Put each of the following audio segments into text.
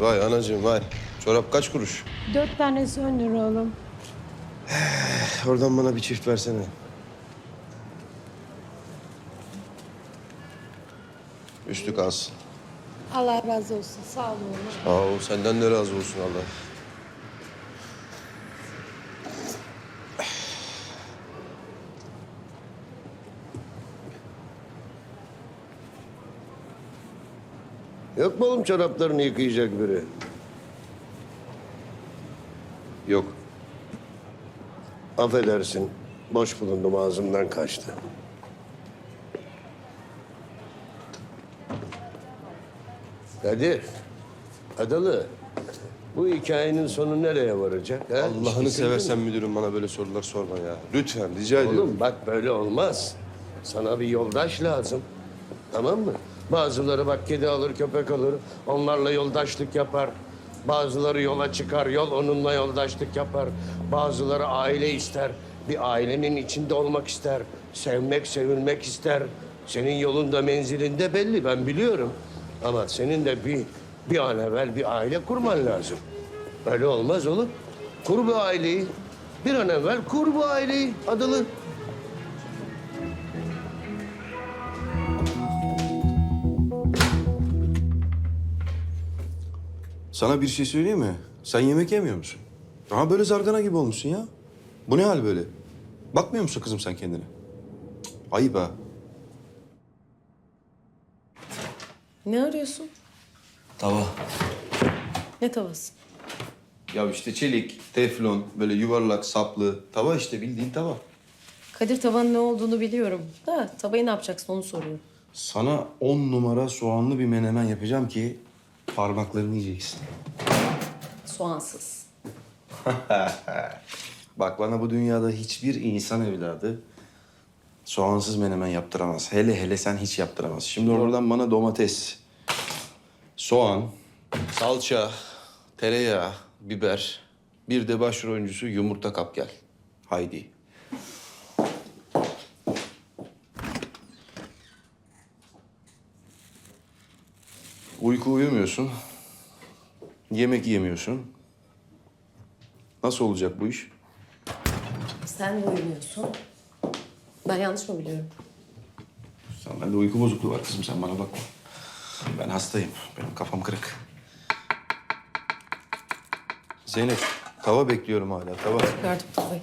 Vay anacığım vay. Çorap kaç kuruş? Dört tanesi on lira oğlum. Oradan bana bir çift versene. Üstü kalsın. Allah razı olsun. Sağ ol oğlum. Sağ ol. Senden de razı olsun Allah. Yok mu oğlum çoraplarını yıkayacak biri? Yok. Affedersin. Boş bulundum ağzımdan kaçtı. Kadir. Adalı. Bu hikayenin sonu nereye varacak? Ha? Allah'ını Düşündün mü? seversen müdürüm bana böyle sorular sorma ya. Lütfen rica ediyorum. Oğlum bak böyle olmaz. Sana bir yoldaş lazım. Tamam mı? Bazıları bak kedi alır, köpek alır. Onlarla yoldaşlık yapar. Bazıları yola çıkar, yol onunla yoldaşlık yapar. Bazıları aile ister. Bir ailenin içinde olmak ister. Sevmek, sevilmek ister. Senin yolunda, menzilinde belli ben biliyorum. Ama senin de bir bir an evvel bir aile kurman lazım. Öyle olmaz oğlum. Kur bu aileyi. Bir an evvel kur bu aileyi Adalı. Sana bir şey söyleyeyim mi? Sen yemek yemiyor musun? Aha böyle zargana gibi olmuşsun ya. Bu ne hal böyle? Bakmıyor musun kızım sen kendine? Cık, Ayıp ha. Ne arıyorsun? Tava. Ne tavası? Ya işte çelik, teflon, böyle yuvarlak, saplı. Tava işte bildiğin tava. Kadir tavanın ne olduğunu biliyorum. Da tavayı ne yapacaksın onu soruyorum. Sana on numara soğanlı bir menemen yapacağım ki parmaklarını yiyeceksin. Soğansız. Bak bana bu dünyada hiçbir insan evladı soğansız menemen yaptıramaz. Hele hele sen hiç yaptıramaz. Şimdi oradan bana domates, soğan, salça, tereyağı, biber, bir de başrol oyuncusu yumurta kap gel. Haydi. Uyku uyumuyorsun. Yemek yemiyorsun. Nasıl olacak bu iş? Sen de uyumuyorsun. Ben yanlış mı biliyorum? Sen bende uyku bozukluğu var kızım sen bana bakma. Ben hastayım. Benim kafam kırık. Zeynep tava bekliyorum hala tava. Gördüm tavayı.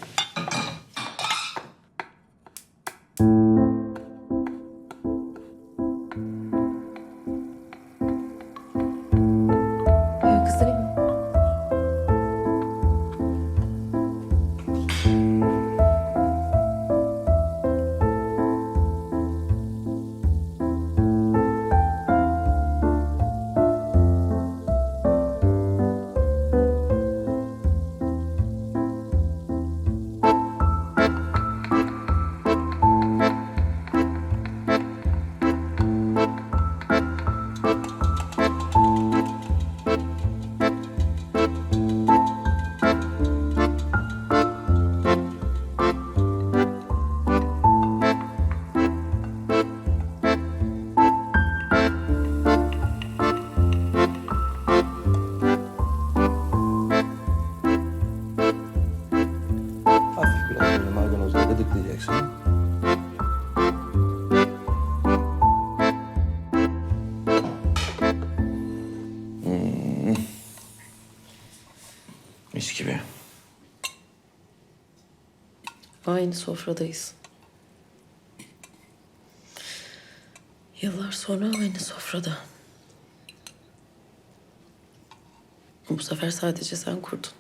Aynı sofradayız. Yıllar sonra aynı sofrada. Bu sefer sadece sen kurdun.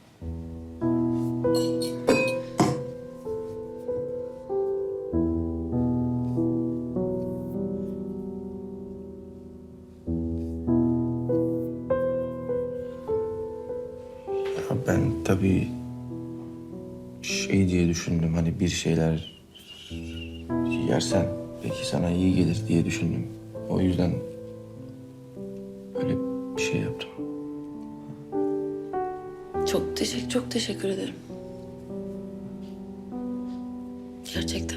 Ya ben tabii şey diye düşündüm hani bir şeyler yersen belki sana iyi gelir diye düşündüm. O yüzden öyle bir şey yaptım. Çok teşekkür, çok teşekkür ederim. Gerçekten.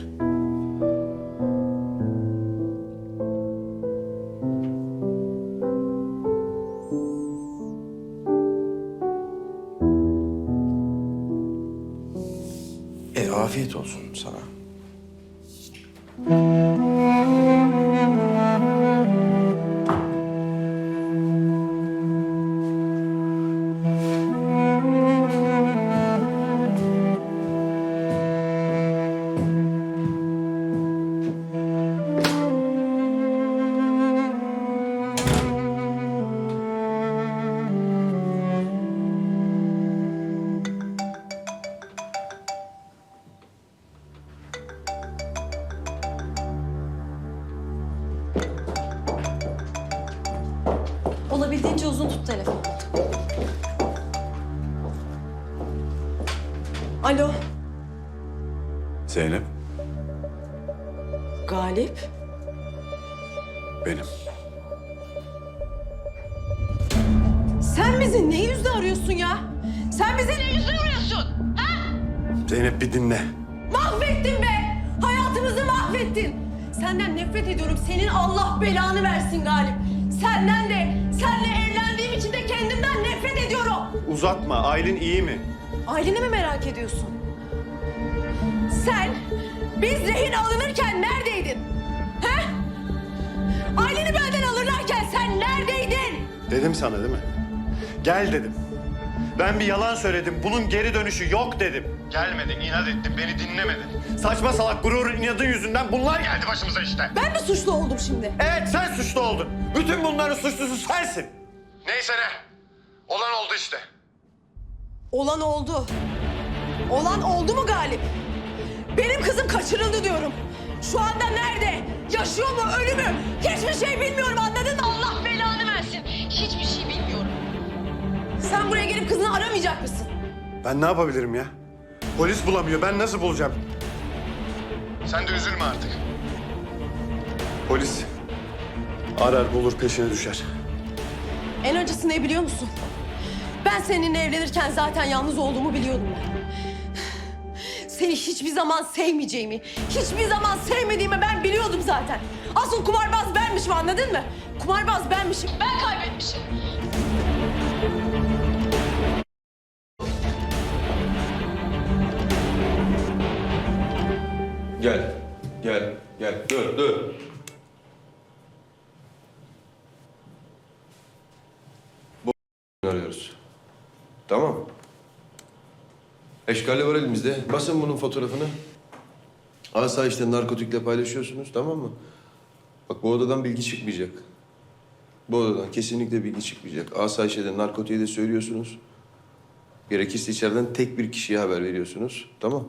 Zeynep, Galip. benim. Sen bizi ne yüzle arıyorsun ya? Sen bizi ne yüzle arıyorsun? Zeynep bir dinle. Mahvettin be! Hayatımızı mahvettin. Senden nefret ediyorum. Senin Allah belanı versin Galip. Senden de, senle evlendiğim için de kendimden nefret ediyorum. Uzatma. Aylin iyi mi? Aileni mi merak ediyorsun? Sen biz rehin alınırken neredeydin? He? Aileni benden alırlarken sen neredeydin? Dedim sana değil mi? Gel dedim. Ben bir yalan söyledim. Bunun geri dönüşü yok dedim. Gelmedin, inat ettin, beni dinlemedin. Saçma salak gururun, inadın yüzünden bunlar geldi başımıza işte. Ben mi suçlu oldum şimdi? Evet, sen suçlu oldun. Bütün bunların suçlusu sensin. Neyse ne. Olan oldu işte. Olan oldu. Olan oldu mu Galip? Benim kızım kaçırıldı diyorum. Şu anda nerede? Yaşıyor mu, ölü mü? Hiçbir şey bilmiyorum anladın mı? Allah belanı versin. Hiçbir şey bilmiyorum. Sen buraya gelip kızını aramayacak mısın? Ben ne yapabilirim ya? Polis bulamıyor. Ben nasıl bulacağım? Sen de üzülme artık. Polis arar bulur peşine düşer. En acısı ne biliyor musun? Ben seninle evlenirken zaten yalnız olduğumu biliyordum ben. Seni hiçbir zaman sevmeyeceğimi, hiçbir zaman sevmediğimi ben biliyordum zaten. Asıl kumarbaz benmişim anladın mı? Kumarbaz benmişim, ben kaybetmişim. Gel, gel, gel. Dur, dur. Bu arıyoruz. Tamam. Eşkali var elimizde. Basın bunun fotoğrafını. Asayişte narkotikle paylaşıyorsunuz, tamam mı? Bak bu odadan bilgi çıkmayacak. Bu odadan kesinlikle bilgi çıkmayacak. Asayişe de narkotiği de söylüyorsunuz. Gerekirse içeriden tek bir kişiye haber veriyorsunuz. Tamam.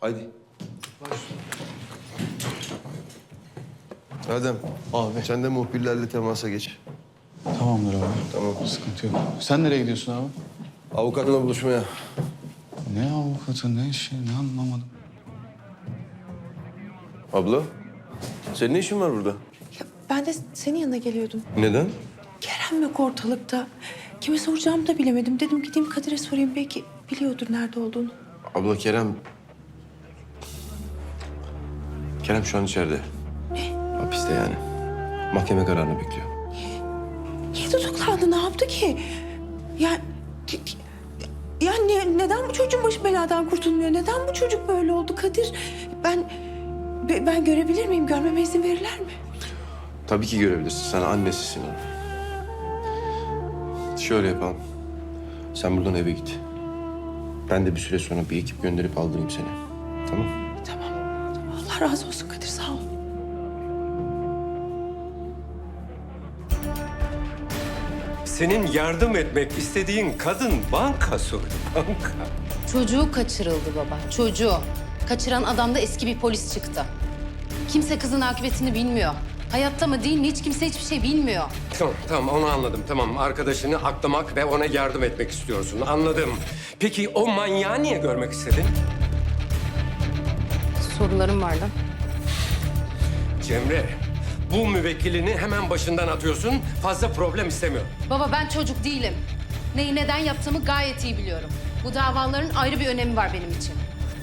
Haydi. Adem. Abi. Sen de muhbirlerle temasa geç. Tamamdır abi. Tamam. Sıkıntı yok. Sen nereye gidiyorsun abi? Avukatla buluşmaya. Ne avukatı, ne şey, ne anlamadım. Abla. Senin ne işin var burada? Ya ben de senin yanına geliyordum. Neden? Kerem yok ortalıkta. Kime soracağımı da bilemedim. Dedim gideyim Kadir'e sorayım. Belki biliyordur nerede olduğunu. Abla Kerem... Kerem şu an içeride. Ne? Hapiste yani. Mahkeme kararını bekliyor. Niye tutuklandı? Ne yaptı ki? Ya... Ya ne, neden bu çocuğun başı beladan kurtulmuyor? Neden bu çocuk böyle oldu Kadir? Ben... be- Ben görebilir miyim? Görmeme izin verirler mi? Tabii ki görebilirsin. Sen annesisin onun. Şöyle yapalım. Sen buradan eve git. Ben de bir süre sonra bir ekip gönderip aldırayım seni. Tamam? Tamam. Allah razı olsun Kadir. Sağ ol. Senin yardım etmek istediğin kadın banka soydu, banka. Çocuğu kaçırıldı baba, çocuğu. Kaçıran adam da eski bir polis çıktı. Kimse kızın akıbetini bilmiyor. Hayatta mı değil mi hiç kimse hiçbir şey bilmiyor. Tamam, tamam onu anladım. Tamam, arkadaşını aklamak ve ona yardım etmek istiyorsun. Anladım. Peki o manyağı niye görmek istedin? Sorularım vardı. Cemre, bu müvekkilini hemen başından atıyorsun. Fazla problem istemiyorum. Baba ben çocuk değilim. Neyi neden yaptığımı gayet iyi biliyorum. Bu davaların ayrı bir önemi var benim için.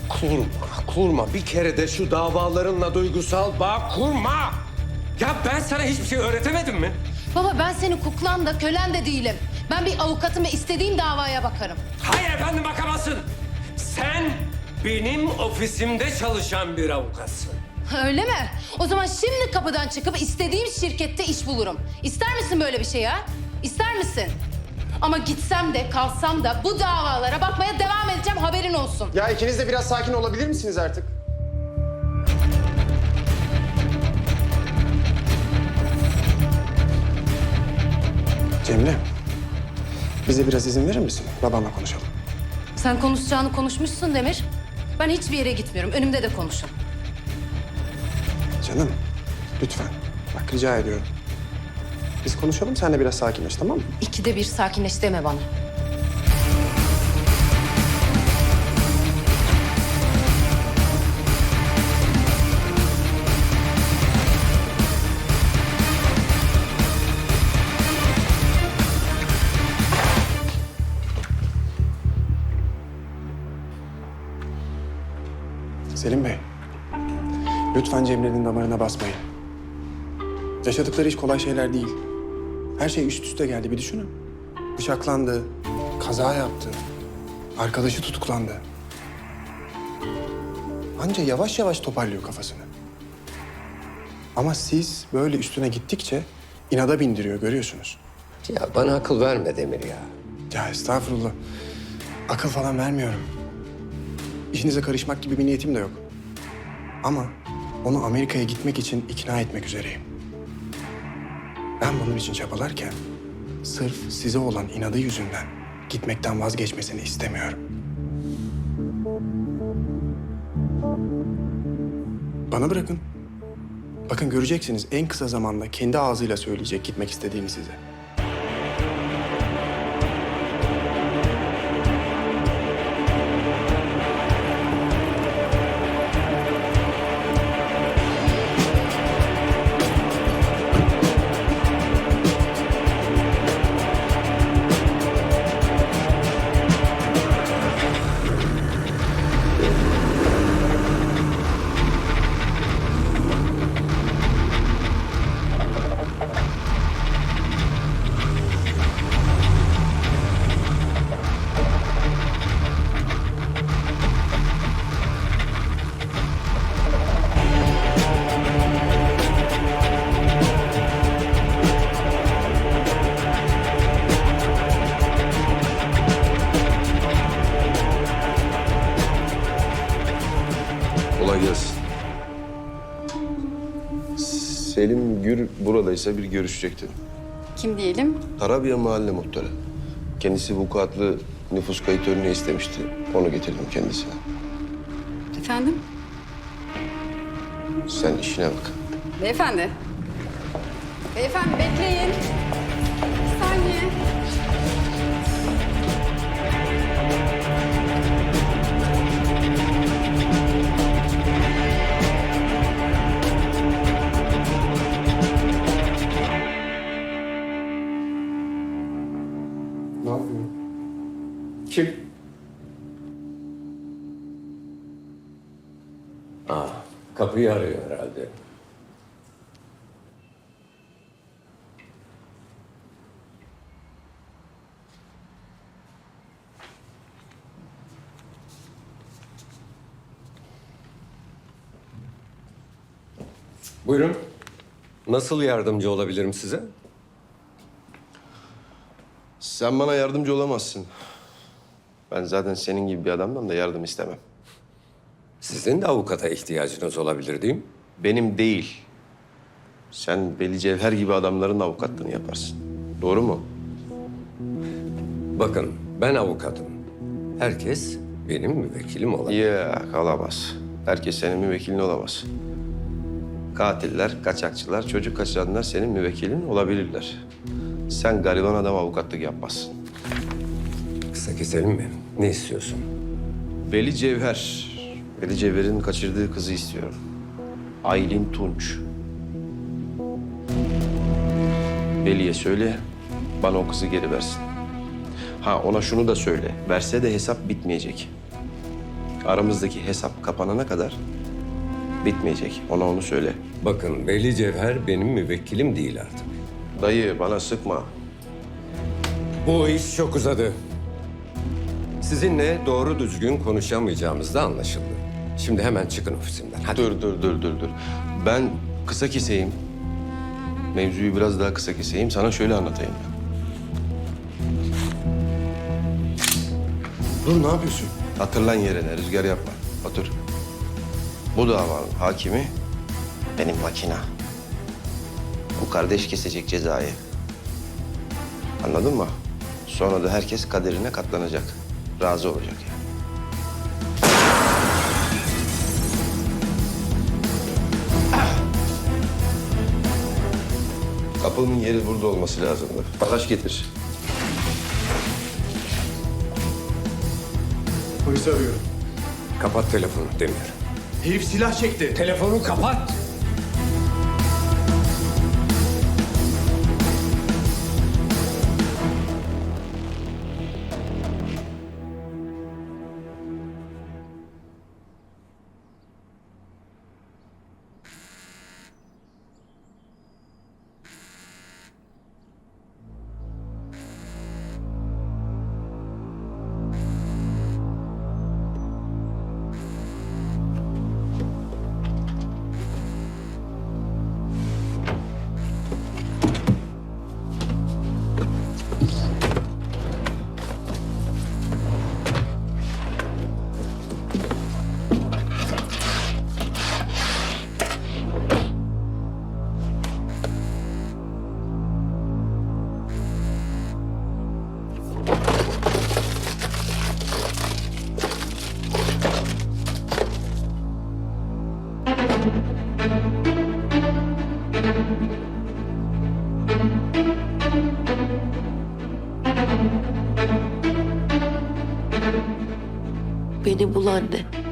Kurma, kurma. Bir kere de şu davalarınla duygusal bağ kurma. Ya ben sana hiçbir şey öğretemedim mi? Baba ben senin kuklan da kölen de değilim. Ben bir avukatım ve istediğim davaya bakarım. Hayır efendim bakamazsın. Sen benim ofisimde çalışan bir avukatsın. Öyle mi? O zaman şimdi kapıdan çıkıp istediğim şirkette iş bulurum. İster misin böyle bir şey ya? İster misin? Ama gitsem de kalsam da bu davalara bakmaya devam edeceğim haberin olsun. Ya ikiniz de biraz sakin olabilir misiniz artık? Cemile, bize biraz izin verir misin? Babanla konuşalım. Sen konuşacağını konuşmuşsun Demir. Ben hiçbir yere gitmiyorum. Önümde de konuşun. Canım, lütfen. Bak rica ediyorum. Biz konuşalım, sen de biraz sakinleş tamam mı? İkide bir sakinleş deme bana. Selim Bey, lütfen Cemile'nin damarına basmayın. Yaşadıkları hiç kolay şeyler değil. Her şey üst üste geldi, bir düşünün. Bıçaklandı, kaza yaptı, arkadaşı tutuklandı. Anca yavaş yavaş toparlıyor kafasını. Ama siz böyle üstüne gittikçe inada bindiriyor, görüyorsunuz. Ya bana akıl verme Demir ya. Ya estağfurullah. Akıl falan vermiyorum. İşinize karışmak gibi bir niyetim de yok. Ama onu Amerika'ya gitmek için ikna etmek üzereyim. Ben bunun için çabalarken sırf size olan inadı yüzünden gitmekten vazgeçmesini istemiyorum. Bana bırakın. Bakın göreceksiniz en kısa zamanda kendi ağzıyla söyleyecek gitmek istediğini size. Gür buradaysa bir görüşecekti. Kim diyelim? Tarabya Mahalle Muhtarı. Kendisi vukuatlı nüfus kayıt önüne istemişti. Onu getirdim kendisine. Efendim? Sen işine bak. Beyefendi. Beyefendi bekleyin. Bir saniye. Kapıyı arıyor herhalde. Buyurun. Nasıl yardımcı olabilirim size? Sen bana yardımcı olamazsın. Ben zaten senin gibi bir adamdan da yardım istemem. Sizin de avukata ihtiyacınız olabilir değil mi? Benim değil. Sen Veli Cevher gibi adamların avukatlığını yaparsın. Doğru mu? Bakın ben avukatım. Herkes benim müvekkilim olabilir. Yok olamaz. Herkes senin müvekkilin olamaz. Katiller, kaçakçılar, çocuk kaçıranlar senin müvekkilin olabilirler. Sen gariban adam avukatlık yapmazsın. Kısa keselim mi? Ne istiyorsun? Veli Cevher. Veli Cevher'in kaçırdığı kızı istiyorum. Aylin Tunç. Veli'ye söyle, bana o kızı geri versin. Ha ona şunu da söyle, verse de hesap bitmeyecek. Aramızdaki hesap kapanana kadar bitmeyecek. Ona onu söyle. Bakın Veli Cevher benim müvekkilim değil artık. Dayı bana sıkma. Bu iş çok uzadı. Sizinle doğru düzgün konuşamayacağımız da anlaşıldı. Şimdi hemen çıkın ofisimden. Hadi. Dur dur dur dur dur. Ben kısa keseyim. Mevzuyu biraz daha kısa keseyim. Sana şöyle anlatayım. Dur ne yapıyorsun? Hatırlan yerine rüzgar yapma. Otur. Bu davanın hakimi benim makina. Bu kardeş kesecek cezayı. Anladın mı? Sonra da herkes kaderine katlanacak. Razı olacak yani. Kapının yeri burada olması lazımdı. Bagaj getir. Polisi arıyorum. Kapat telefonu Demir. Herif silah çekti. Telefonu kapat. Beni bul anne.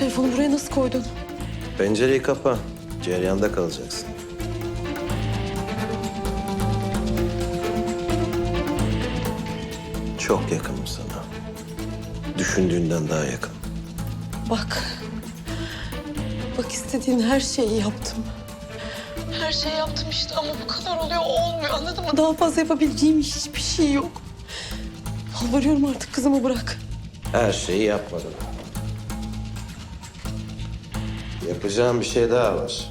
Telefonu buraya nasıl koydun? Pencereyi kapa. Ceryanda kalacaksın. Çok yakınım sana. Düşündüğünden daha yakın. Bak. Bak istediğin her şeyi yaptım. Her şeyi yaptım işte ama bu kadar oluyor olmuyor anladın mı? Daha fazla yapabileceğim hiçbir şey yok. Yalvarıyorum artık kızımı bırak. Her şeyi yapmadım. Yapacağım bir şey daha var.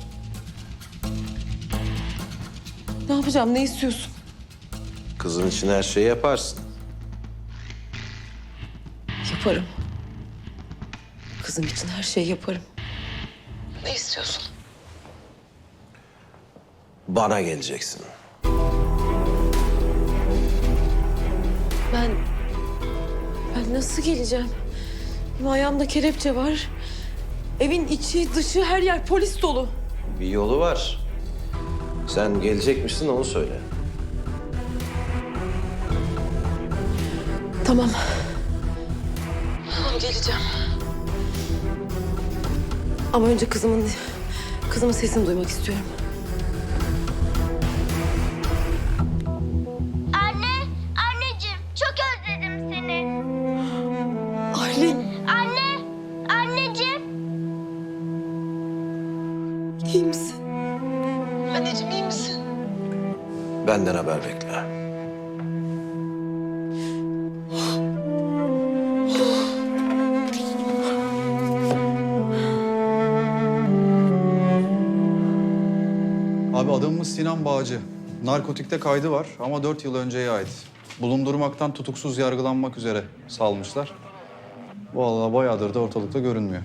Ne yapacağım ne istiyorsun? Kızın için her şeyi yaparsın. Yaparım. Kızım için her şeyi yaparım. Ne istiyorsun? Bana geleceksin. Ben... Ben nasıl geleceğim? Benim ayağımda kelepçe var. Evin içi, dışı, her yer polis dolu. Bir yolu var. Sen gelecek misin onu söyle. Tamam. Tamam geleceğim. Ama önce kızımın kızımın sesini duymak istiyorum. Benden haber bekle. Abi adamımız Sinan Bağcı. Narkotikte kaydı var ama dört yıl önceye ait. Bulundurmaktan tutuksuz yargılanmak üzere salmışlar. Vallahi bayağıdır da ortalıkta görünmüyor.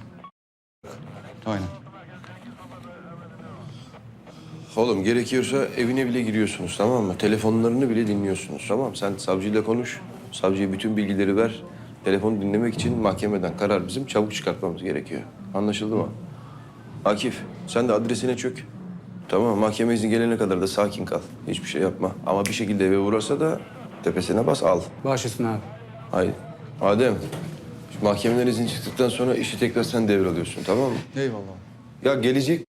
Aynen. Oğlum gerekiyorsa evine bile giriyorsunuz tamam mı? Telefonlarını bile dinliyorsunuz tamam Sen savcıyla konuş. Savcıya bütün bilgileri ver. Telefonu dinlemek için mahkemeden karar bizim çabuk çıkartmamız gerekiyor. Anlaşıldı mı? Akif sen de adresine çök. Tamam mahkeme izni gelene kadar da sakin kal. Hiçbir şey yapma. Ama bir şekilde eve uğrarsa da tepesine bas al. Baş üstüne abi. Haydi. Adem, mahkemeden izin çıktıktan sonra işi tekrar sen devralıyorsun tamam mı? Eyvallah. Ya gelecek.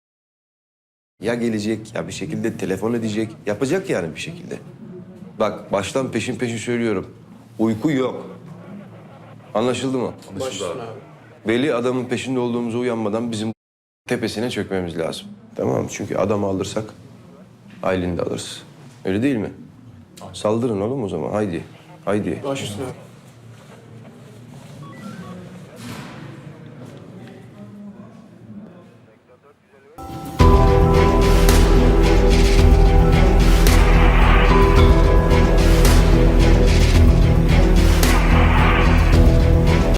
Ya gelecek ya bir şekilde telefon edecek. Yapacak yani bir şekilde. Bak baştan peşin peşin söylüyorum. Uyku yok. Anlaşıldı mı? Anlaşıldı abi. Belli adamın peşinde olduğumuza uyanmadan bizim tepesine çökmemiz lazım. Tamam mı? Çünkü adamı alırsak Aylin'i de alırız. Öyle değil mi? Saldırın oğlum o zaman. Haydi. Haydi. Baş üstüne.